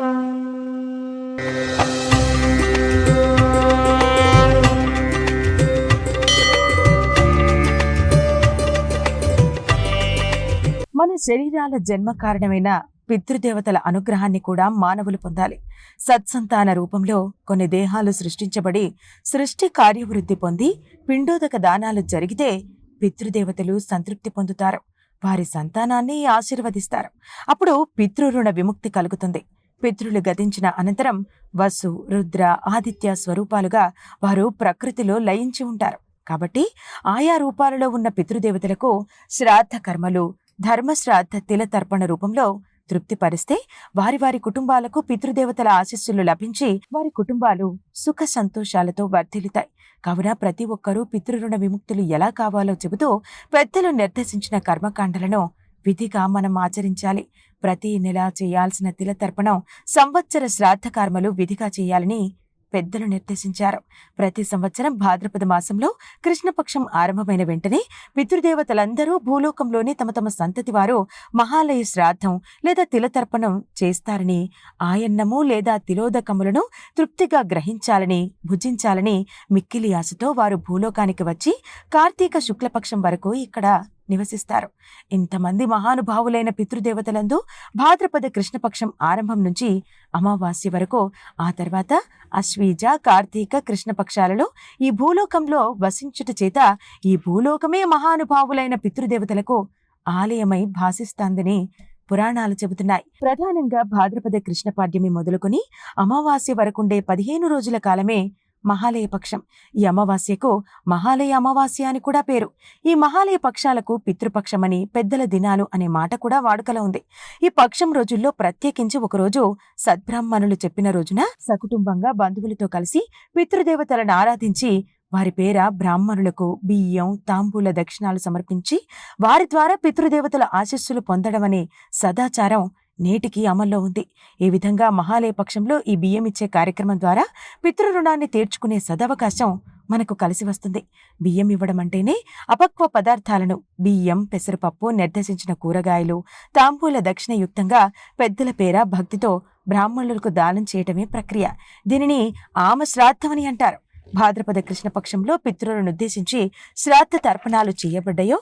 మన శరీరాల జన్మ కారణమైన పితృదేవతల అనుగ్రహాన్ని కూడా మానవులు పొందాలి. సత్సంతాన రూపంలో కొన్ని దేహాలు సృష్టించబడి సృష్టి కార్యవృద్ధి పొంది పిండోదక దానాలు జరిగితే పితృదేవతలు సంతృప్తి పొందుతారు. వారి సంతానాన్ని ఆశీర్వదిస్తారు. అప్పుడు పితృరుణ విముక్తి కలుగుతుంది. పితృలు గతించిన అనంతరం వసు రుద్ర ఆదిత్య స్వరూపాలుగా వారు ప్రకృతిలో లయించి ఉంటారు. కాబట్టి ఆయా రూపాలలో ఉన్న పితృదేవతలకు శ్రాద్ధ కర్మలు ధర్మశ్రాద్ధ తిల తర్పణ రూపంలో తృప్తిపరిస్తే వారి వారి కుటుంబాలకు పితృదేవతల ఆశీస్సులు లభించి వారి కుటుంబాలు సుఖ సంతోషాలతో వర్ధిల్లుతాయి. కావున ప్రతి ఒక్కరూ పితృరుణ విముక్తులు ఎలా కావాలో చెబుతూ పెద్దలు నిర్దేశించిన కర్మకాండలను విధిగా మనం ఆచరించాలి. ప్రతి నెల చేయాల్సిన తిలతర్పణం సంవత్సర శ్రాద్ధకర్మలు విధిగా చేయాలని పెద్దలు నిర్దేశించారు. ప్రతి సంవత్సరం భాద్రపద మాసంలో కృష్ణపక్షం ఆరంభమైన వెంటనే పితృదేవతలందరూ భూలోకంలోని తమ తమ సంతతి వారు మహాలయ శ్రాద్ధం లేదా తిలతర్పణం చేస్తారని ఆయన్నము లేదా తిలోదకములను తృప్తిగా గ్రహించాలని భుజించాలని మిక్కిలి ఆశతో వారు భూలోకానికి వచ్చి కార్తీక శుక్లపక్షం వరకు ఇక్కడ నివసిస్తారు. ఇంతమంది మహానుభావులైన పితృదేవతలందు భాద్రపద కృష్ణపక్షం ఆరంభం నుంచి అమావాస్య వరకు ఆ తర్వాత అశ్వీజ కార్తీక కృష్ణపక్షాలలో ఈ భూలోకంలో వసించుట చేత ఈ భూలోకమే మహానుభావులైన పితృదేవతలకు ఆలయమై భాసిస్తాందని పురాణాలు చెబుతున్నాయి. ప్రధానంగా భాద్రపద కృష్ణపాడ్యమి మొదలుకొని అమావాస్య వరకుండే పదిహేను రోజుల కాలమే మహాలయ పక్షం. ఈ అమావాస్యకు మహాలయ అమావాస్య అని కూడా పేరు. ఈ మహాలయ పక్షాలకు పితృపక్షమని పెద్దల దినాలు అనే మాట కూడా వాడుకలో ఉంది. ఈ పక్షం రోజుల్లో ప్రత్యేకించి ఒకరోజు సద్బ్రాహ్మణులు చెప్పిన రోజున సకుటుంబంగా బంధువులతో కలిసి పితృదేవతలను ఆరాధించి వారి పేర బ్రాహ్మణులకు బియ్యం తాంబూల దక్షిణాలు సమర్పించి వారి ద్వారా పితృదేవతల ఆశస్సులు పొందడమనే సదాచారం నేటికి అమల్లో ఉంది. ఈ విధంగా మహాలయ పక్షంలో ఈ బియ్యం ఇచ్చే కార్యక్రమం ద్వారా పితృరుణాన్ని తీర్చుకునే సదవకాశం మనకు కలిసి వస్తుంది. బియ్యం ఇవ్వడం అంటేనే అపక్వ పదార్థాలను బియ్యం పెసరపప్పు నిర్దేశించిన కూరగాయలు తాంబూల దక్షిణయుక్తంగా పెద్దల పేర భక్తితో బ్రాహ్మణులకు దానం చేయటమే ప్రక్రియ. దీనిని ఆమ శ్రాద్ధమని అంటారు. భాద్రపద కృష్ణపక్షంలో పితృలను ఉద్దేశించి శ్రాద్ధ తర్పణాలు చేయబడ్డాయో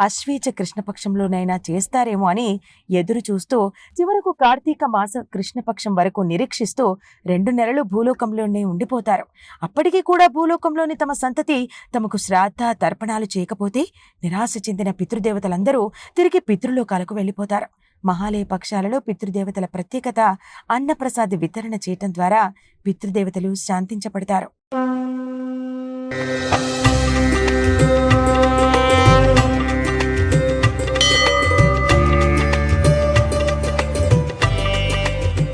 అశ్వీచ కృష్ణపక్షంలోనైనా చేస్తారేమో అని ఎదురు చూస్తూ చివరకు కార్తీక మాస కృష్ణపక్షం వరకు నిరీక్షిస్తూ రెండు నెలలు భూలోకంలోనే ఉండిపోతారు. అప్పటికీ కూడా భూలోకంలోని తమ సంతతి తమకు శ్రాద్ధ తర్పణాలు చేయకపోతే నిరాశ చెందిన పితృదేవతలందరూ తిరిగి పితృలోకాలకు వెళ్ళిపోతారు. మహాలయ పక్షాలలో పితృదేవతల ప్రత్యేకత అన్నప్రసాద వితరణ చేయటం ద్వారా పితృదేవతలు శాంతించబడతారు.